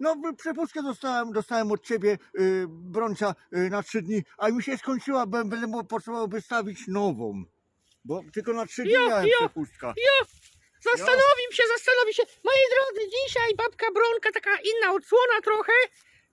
No, przepustkę dostałem, dostałem od ciebie, y, Brącia, y, na trzy dni, a mi się skończyła, bę- będę mu- potrzebował wystawić nową. Bo tylko na trzy dni Jo, miałem jo. przepustka. Jo, zastanowi się, zastanowi się. Moi drodzy, dzisiaj babka Bronka, taka inna odsłona trochę.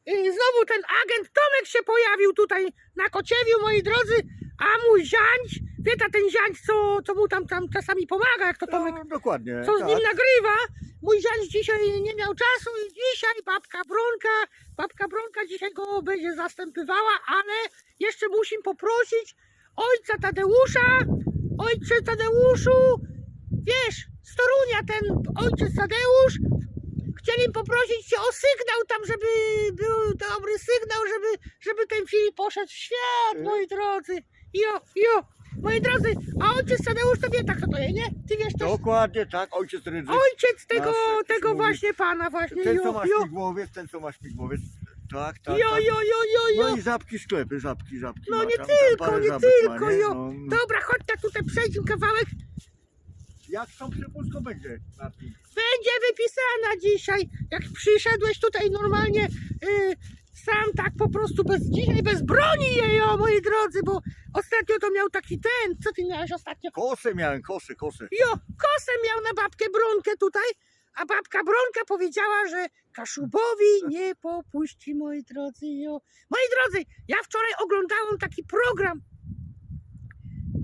Yy, Znowu ten agent Tomek się pojawił tutaj na Kociewiu, moi drodzy, a mój zięć, wie ta ten zięć, co, co mu tam, tam czasami pomaga, jak to Tomek No, dokładnie. co z tak. nim nagrywa. Mój zięć dzisiaj nie miał czasu i dzisiaj babka Bronka, babka Bronka dzisiaj go będzie zastępywała, ale jeszcze musim poprosić ojca Tadeusza, ojcze Tadeuszu, wiesz, z Torunia ten ojciec Tadeusz, chcieli poprosić cię o sygnał tam, żeby był dobry sygnał, żeby, żeby ten film poszedł w świat, moi drodzy. Jo, jo, moi drodzy, a ojciec Tadeusz to wie tak, kto to jest, nie? Ty wiesz też? Dokładnie tak, ojciec Rydzyk. Ojciec tego, Nasz tego właśnie pana właśnie, Ten, jo, co ma jo, śmigłowiec, ten, co ma śmigłowiec. Tak, tak, jo, tak. jo, jo, jo, No jo. i żabki sklepy, żabki, żabki. No ma nie tam, tam tylko, parę nie żabek tylko, ma, nie? jo. No, no. Dobra, chodź tak tutaj przejdźmy kawałek. Jak tą przepustką będzie na tym? Będzie wypisana dzisiaj. Jak przyszedłeś tutaj normalnie y, sam tak po prostu bez dzisiaj bez broni jej, o moi drodzy, bo ostatnio to miał taki ten, co ty miałeś ostatnio? Kosę miałem, kosę, kosę. Jo, kosę miał na babkę Bronkę tutaj, a babka Bronka powiedziała, że Kaszubowi nie popuści, moi drodzy. Jo. Moi drodzy, ja wczoraj oglądałem taki program.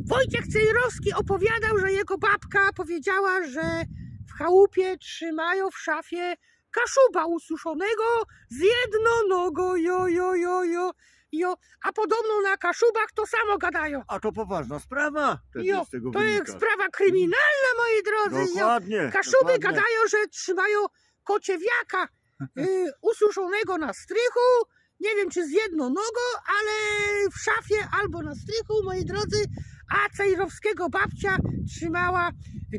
Wojciech Cejrowski opowiadał, że jego babka powiedziała, że w chałupie trzymają w szafie kaszuba ususzonego z jedną nogą, jo, jo, jo, jo, jo. A podobno na kaszubach to samo gadają. A to poważna sprawa. Wtedy Jo, z tego to jest sprawa kryminalna, moi drodzy. Jo. Dokładnie. Kaszuby dokładnie. gadają, że trzymają kociewiaka y, ususzonego na strychu. Nie wiem, czy z jedną nogą, ale w szafie albo na strychu, moi drodzy. A Cejrowskiego babcia trzymała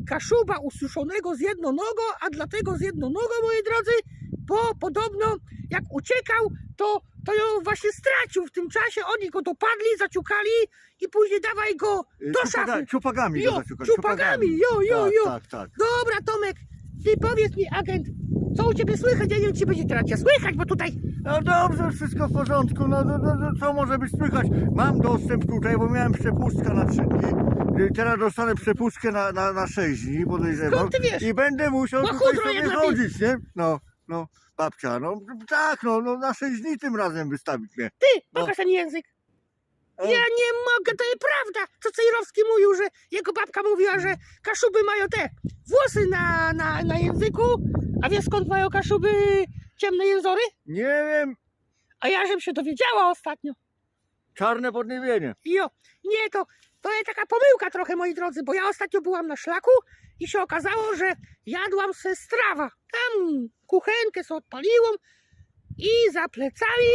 kaszuba ususzonego z jedną nogą, a dlatego z jedną nogą, moi drodzy, bo podobno jak uciekał, to, to ją właśnie stracił w tym czasie. Oni go dopadli, zaciukali i później dawaj go Y, do ciupaga- szafy. Ciupagami Jo, go zaciukać, ciupagami, jo, jo, tak, jo. Tak, tak. Dobra, Tomek, ty powiedz mi, agent, co u ciebie słychać? Ja nie wiem, czy będzie teraz cię słychać, bo tutaj... No dobrze, wszystko w porządku. No, no, no, no co może być słychać? Mam dostęp tutaj, bo miałem przepustkę na 3 dni. Y, Teraz dostanę przepustkę na, na, na 6 dni, podejrzewam. Skąd ty wiesz? I będę musiał No tutaj chudro sobie jednak chodzić, nie? No, no, babcia, no tak, no, no na 6 dni tym razem wystawić mnie. Ty, No. pokaż ten język. Ja nie mogę, to jest prawda, co Cejrowski mówił, że jego babka mówiła, że kaszuby mają te włosy na, na, na języku, a wiesz skąd mają kaszuby ciemne jęzory? Nie wiem, A ja żem się dowiedziała ostatnio. czarne podniebienie. Jo, nie, to, to jest taka pomyłka trochę, moi drodzy, bo ja ostatnio byłam na szlaku i się okazało, że jadłam se strawa. Tam kuchenkę sobie odpaliłam i za plecami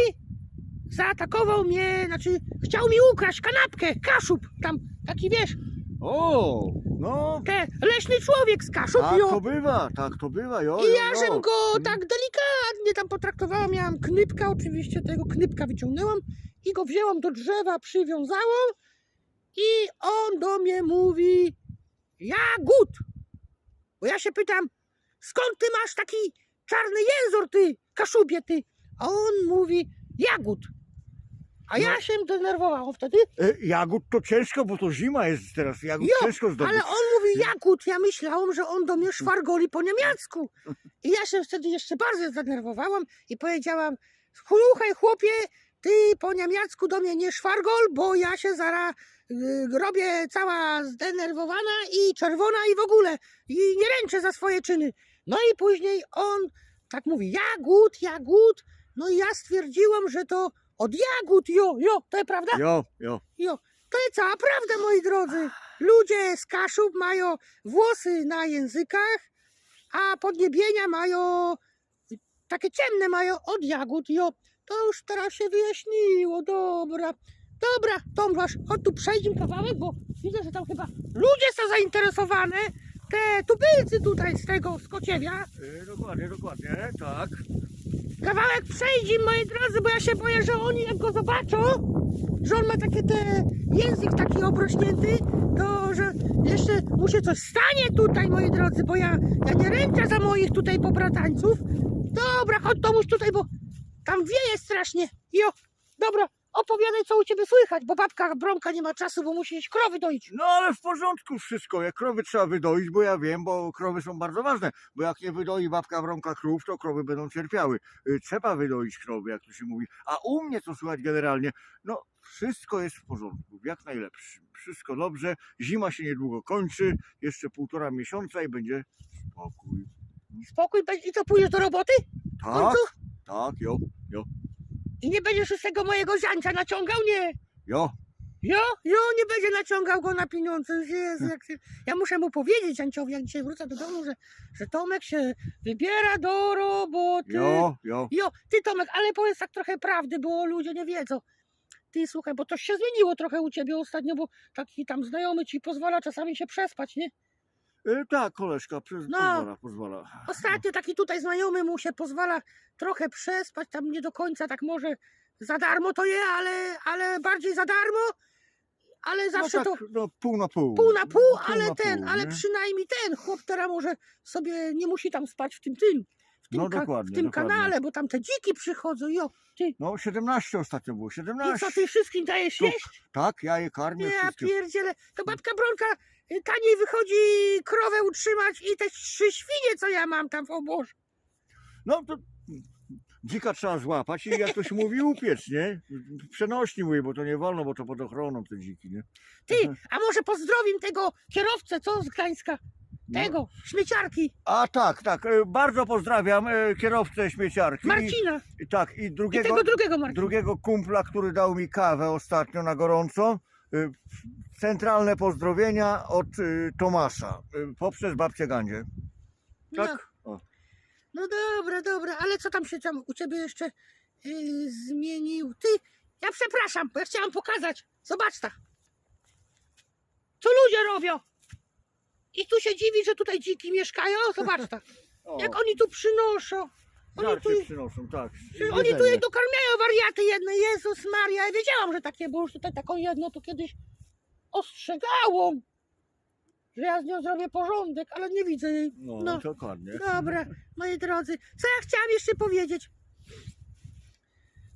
zaatakował mnie, znaczy chciał mi ukraść kanapkę, kaszub, tam taki wiesz, O, no, te leśny człowiek z kaszub, tak to bywa, tak to bywa, jo, I jo, ja jo. żem go tak delikatnie tam potraktowałam, miałam knypka, oczywiście tego knypka wyciągnęłam i go wzięłam do drzewa, przywiązałam i on do mnie mówi Jagód! Bo ja się pytam, skąd ty masz taki czarny jęzor, ty, kaszubie, ty? A on mówi Jagód. A ja się denerwowałam wtedy, E, Jagód to ciężko, bo to zima jest teraz, jagód Jo, ciężko zdobyć. ale on mówi Jagód. Ja myślałam, że on do mnie szwargoli po niemiecku. I ja się wtedy jeszcze bardziej zdenerwowałam i powiedziałam, słuchaj chłopie, ty po niemiecku do mnie nie szwargol, bo ja się zaraz y, robię cała zdenerwowana i czerwona i w ogóle. I nie ręczę za swoje czyny. No i później on tak mówi, jagód, jagód. No i ja stwierdziłam, że to od jagód, jo, jo, to jest prawda? Jo, jo. Jo, to jest cała prawda, moi drodzy. Ludzie z Kaszub mają włosy na językach, a podniebienia mają takie ciemne mają od jagód. Jo, to już teraz się wyjaśniło. Dobra, dobra, Tomasz, chodź tu przejdźmy kawałek, bo widzę, że tam chyba ludzie są zainteresowane. Te tubylcy tutaj z tego, z Kociewia. E, dokładnie, dokładnie, tak. Kawałek przejdzie, moi drodzy, bo ja się boję, że oni jak go zobaczą, że on ma takie te język taki obrośnięty, to że jeszcze mu się coś stanie tutaj, moi drodzy, bo ja, ja nie ręczę za moich tutaj pobratańców, Dobra, chodź Tomuś tutaj, bo tam wieje strasznie. Jo, dobra, opowiadaj co u ciebie słychać, bo babka Bronka nie ma czasu, bo musi iść krowy doić. No ale w porządku wszystko. Jak krowy trzeba wydoić, bo ja wiem, bo krowy są bardzo ważne. Bo jak nie wydoi babka Wronka krów, to krowy będą cierpiały. Y, Trzeba wydoić krowy, jak to się mówi. A u mnie co słychać generalnie? No wszystko jest w porządku, jak najlepszym. Wszystko dobrze. Zima się niedługo kończy. Jeszcze półtora miesiąca i będzie spokój. Spokój będzie i co, pójdziesz do roboty? W Tak, końcu? tak, jo, I nie będziesz już tego mojego ziancia naciągał? Nie. jo. Jo, jo, nie będzie naciągał go na pieniądze. Jezu, jak się... Ja muszę mu powiedzieć Zianciowi, jak dzisiaj wrócę do domu, że, że Tomek się wybiera do roboty. Jo, jo. Jo, ty Tomek, ale powiedz tak trochę prawdy, bo ludzie nie wiedzą. Ty słuchaj, bo to się zmieniło trochę u ciebie ostatnio, bo taki tam znajomy ci pozwala czasami się przespać, nie? Y, Tak, koleżka, przez, No. pozwala, pozwala. Ostatnio taki tutaj znajomy mu się pozwala trochę przespać, tam nie do końca tak może za darmo to je, ale, ale bardziej za darmo, ale zawsze no to tak, no pół na pół. pół na pół, No, ale ten, pół, ale nie? przynajmniej ten chłop teraz może sobie nie musi tam spać w tym tym, w tym, No dokładnie, w tym dokładnie. kanale, bo tam te dziki przychodzą, jo, ty, No 17 ostatnio było, i 17. co ty wszystkim dajesz Tu- jeść? Tak, ja je karmię Ja wszystkie. pierdzielę, to babka Bronka taniej wychodzi krowę utrzymać i te trzy świnie, co ja mam tam w oborze. No to dzika trzeba złapać i jak to się mówi upiec, nie? Przenośni mówię, bo to nie wolno, bo to pod ochroną te dziki, nie? Ty, a może pozdrowim tego kierowcę, co z Gdańska? No. Tego, śmieciarki, A tak, tak, e, bardzo pozdrawiam e, kierowcę śmieciarki. Marcina I, tak, i i drugiego, tego drugiego Marcina. drugiego kumpla, który dał mi kawę ostatnio na gorąco. E, Centralne pozdrowienia od e, Tomasza e, poprzez babcię Gandzie. No, Tak? O. no dobra, dobra, ale co tam się tam u ciebie jeszcze yy, zmienił? Ty, ja przepraszam, bo ja chciałam pokazać. Zobacz ta. Co ludzie robią? I tu się dziwi, że tutaj dziki mieszkają. Zobacz ta. Jak oni tu przynoszą. Oni tu, żarcie przynoszą, tak. oni tu jej dokarmiają wariaty jedne. Jezus Maria. Ja wiedziałam, że takie, bo już tutaj taką jedno tu kiedyś ostrzegało. Że ja z nią zrobię porządek, ale nie widzę jej. No, No. dokładnie. Dobra, moi drodzy, co ja chciałam jeszcze powiedzieć?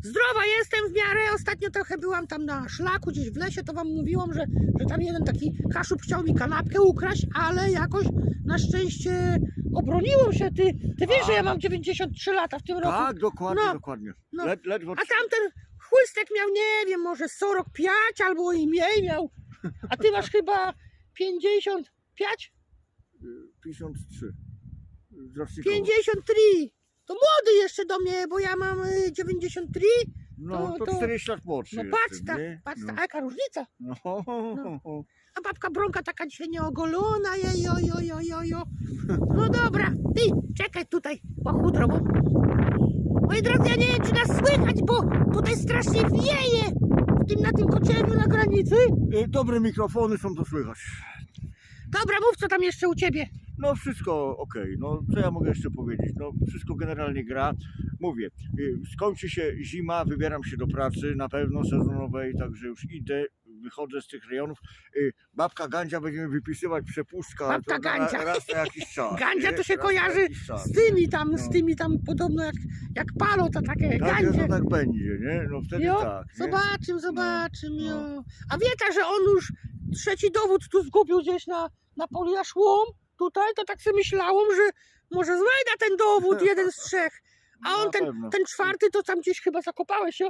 Zdrowa jestem w miarę. Ostatnio trochę byłam tam na szlaku, gdzieś w lesie, to wam mówiłam, że, że tam jeden taki kaszub chciał mi kanapkę ukraść, ale jakoś na szczęście obroniłem się. Ty, ty wiesz, że ja mam 93 lata w tym roku. Tak, dokładnie, No, dokładnie. no. Led, ledwo A tamten chłystek miał, nie wiem, może 45 albo i mniej miał. A ty masz chyba 55? 53. Z rocznikowo. 53. To młody jeszcze do mnie, bo ja mam y, 93. No, to- to, to- 40 lat młodszy No jestem, patrz nie? patrz no. ta, a jaka różnica. No. A babka Bronka taka dzisiaj nieogolona, jejo, jo, jo, jo, jo. No dobra, ty, czekaj tutaj, łachudro, bo... Moi drodzy, ja nie wiem, czy nas słychać, bo tutaj strasznie wieje w tym, na tym kocierniu na granicy. Y, Dobre mikrofony są, to słychać. Dobra, mów, co tam jeszcze u ciebie. No wszystko okej, no co ja mogę jeszcze powiedzieć, no wszystko generalnie gra. Mówię, y, skończy się zima, wybieram się do pracy, na pewno sezonowej, także już idę, wychodzę z tych rejonów. Y, Babka Gandzia będziemy wypisywać przepustka Babka Gandzia. raz na jakiś czas. Gandzia to się kojarzy. Z tymi tam, z No. tymi tam podobno jak, jak palo, to takie Tak, gandzie. to tak będzie, nie? No wtedy Jo, tak. Nie? Zobaczymy, zobaczymy. no. jo. A wie ta, że on już trzeci dowód tu zgubił gdzieś na, na polu jaszłom, tutaj, to tak sobie myślałam, że może znajdę ten dowód, jeden z trzech. A Na on ten, pewno. ten czwarty to tam gdzieś chyba zakopałeś, jo?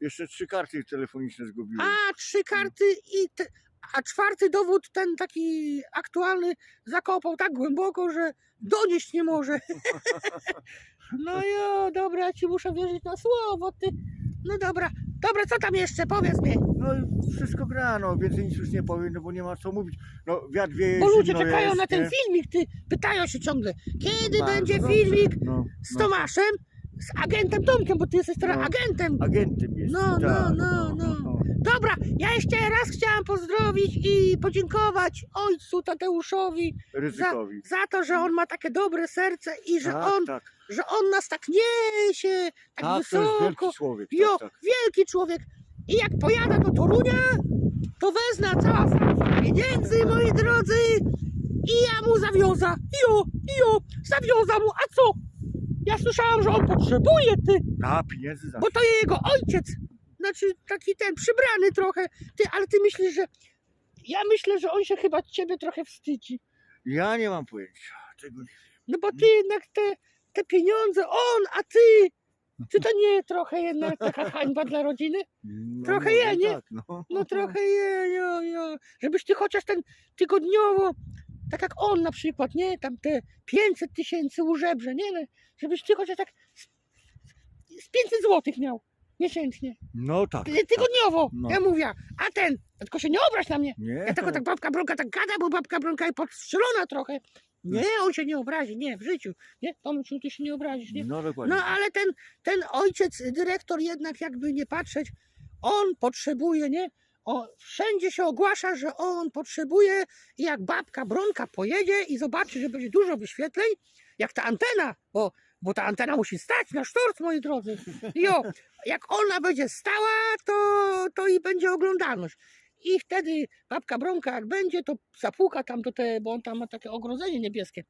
Jeszcze trzy karty telefoniczne zgubiłem. A, trzy karty i... Te, a czwarty dowód, ten taki aktualny, zakopał tak głęboko, że donieść nie może. No jo, dobra, ja ci muszę wierzyć na słowo, ty. No dobra, dobra, co tam jeszcze? Powiedz mi. No i wszystko gra, no więcej nic już nie powiem, no bo nie ma co mówić. No wiatr wieje, Bo ludzie zimno czekają jest, na ten nie? filmik, ty. Pytają się ciągle, kiedy Bardzo będzie dobrze, filmik No, z no. Tomaszem, z agentem Tomkiem, bo ty jesteś teraz No. agentem. Agentem jest. No, no, tak, no, no. Dobra, ja jeszcze raz chciałam pozdrowić i podziękować ojcu Tadeuszowi Ryzykowi. za to, że on ma takie dobre serce i że tak, on, tak, że on nas tak niesie, tak, tak, to jest wysoko. wielki człowiek. Jo, Tak, tak. wielki człowiek. I jak pojada do Torunia, to wezna cała farba pieniędzy, moi drodzy. I ja mu zawiąza. Jo, jo, zawiąza mu. A co? Ja słyszałam, że on potrzebuje, ty, pieniędzy za. bo to jego ojciec. Znaczy taki ten, przybrany trochę. Ty, ale ty myślisz, że... Ja myślę, że on się chyba ciebie trochę wstydzi. Ja nie mam pojęcia. Tego nie No bo ty jednak te, te pieniądze, on, a ty... Czy to nie trochę jednak taka hańba dla rodziny? no, Trochę może je, nie? Tak, no. No trochę je, jo, jo. Żebyś ty chociaż ten tygodniowo, tak jak on na przykład, nie? Tam te 500 tysięcy u żebrze, nie? No, Żebyś ty chociaż tak z, z 500 złotych miał miesięcznie. No tak. Ty- Tygodniowo, No. ja mówię. A ten, tylko się nie obraź na mnie. Nie. Ja tylko tak babka Bronka tak gada, bo babka Bronka jest podstrzelona trochę. Nie, on się nie obrazi, nie, w życiu. Nie, Tomciu, ty się nie obrazisz, nie? No dokładnie. No ale ten, ten ojciec, dyrektor jednak jakby nie patrzeć, on potrzebuje, nie? O, wszędzie się ogłasza, że on potrzebuje i jak babka Bronka pojedzie i zobaczy, że będzie dużo wyświetleń, jak ta antena, bo, bo ta antena musi stać na sztorc, moi drodzy. Jo, jak ona będzie stała, to, to i będzie oglądalność. I wtedy babka Bronka jak będzie, to zapuka tam do te, bo on tam ma takie ogrodzenie niebieskie.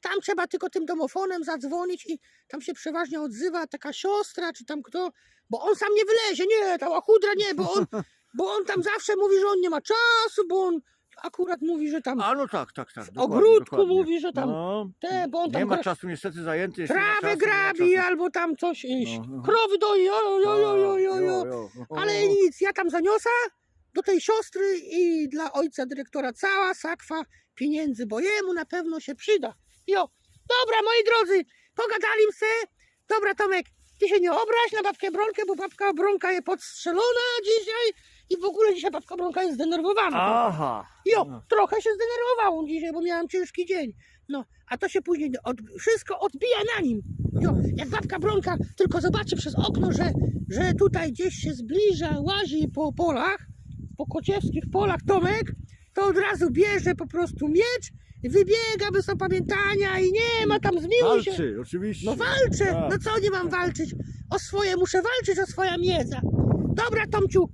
Tam trzeba tylko tym domofonem zadzwonić i tam się przeważnie odzywa taka siostra, czy tam kto, bo on sam nie wylezie, nie, ta łachudra nie, bo on, bo on tam zawsze mówi, że on nie ma czasu, bo on akurat mówi, że tam A no tak, tak, tak. w dokładnie, ogródku dokładnie. mówi, że tam No, te, bo on tam nie ma gra- czasu niestety zajęty. jeszcze nie ma trawę czasu, nie ma grabi czasu. albo tam coś, No, no. krowy doi, jo, jo, jo, jo, jo. jo. Ale nic, ja tam zaniosę do tej siostry i dla ojca dyrektora cała sakwa pieniędzy, bo jemu na pewno się przyda. Jo, dobra moi drodzy, pogadali se. Dobra Tomek, ty się nie obraź na babkę Bronkę, bo babka Bronka jest podstrzelona dzisiaj i w ogóle dzisiaj babka Bronka jest zdenerwowana. Aha. Jo, No. trochę się zdenerwowałam dzisiaj, bo miałam ciężki dzień. No, a to się później od, wszystko odbija na nim. Jo, jak babka Bronka tylko zobaczy przez okno, że, że tutaj gdzieś się zbliża, łazi po polach, po kociewskich polach Tomek, to od razu bierze po prostu miecz, wybiega bez opamiętania i nie ma tam zmiłuj się. Walczy, oczywiście. No walczę, Tak. no co nie mam walczyć? O swoje muszę walczyć, o swoja miedza. Dobra Tomciu,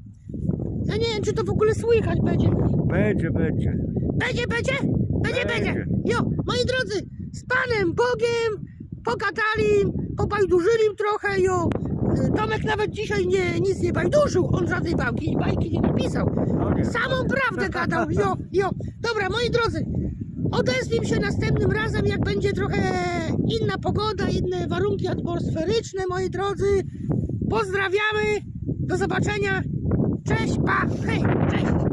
ja nie wiem czy to w ogóle słychać będzie. Będzie, będzie. Będzie, będzie? Będzie, będzie. Będzie. Jo, moi drodzy, z Panem Bogiem pogadali, pobajdurzyli trochę, jo. Tomek nawet dzisiaj nie, nic nie bajdurzył, on żadnej bajki, bajki nie napisał. No nie. Samą prawdę gadał, jo, jo. Dobra, moi drodzy, odezwim się następnym razem, jak będzie trochę inna pogoda, inne warunki atmosferyczne, moi drodzy. Pozdrawiamy, do zobaczenia. Cześć, pa, hej, cześć.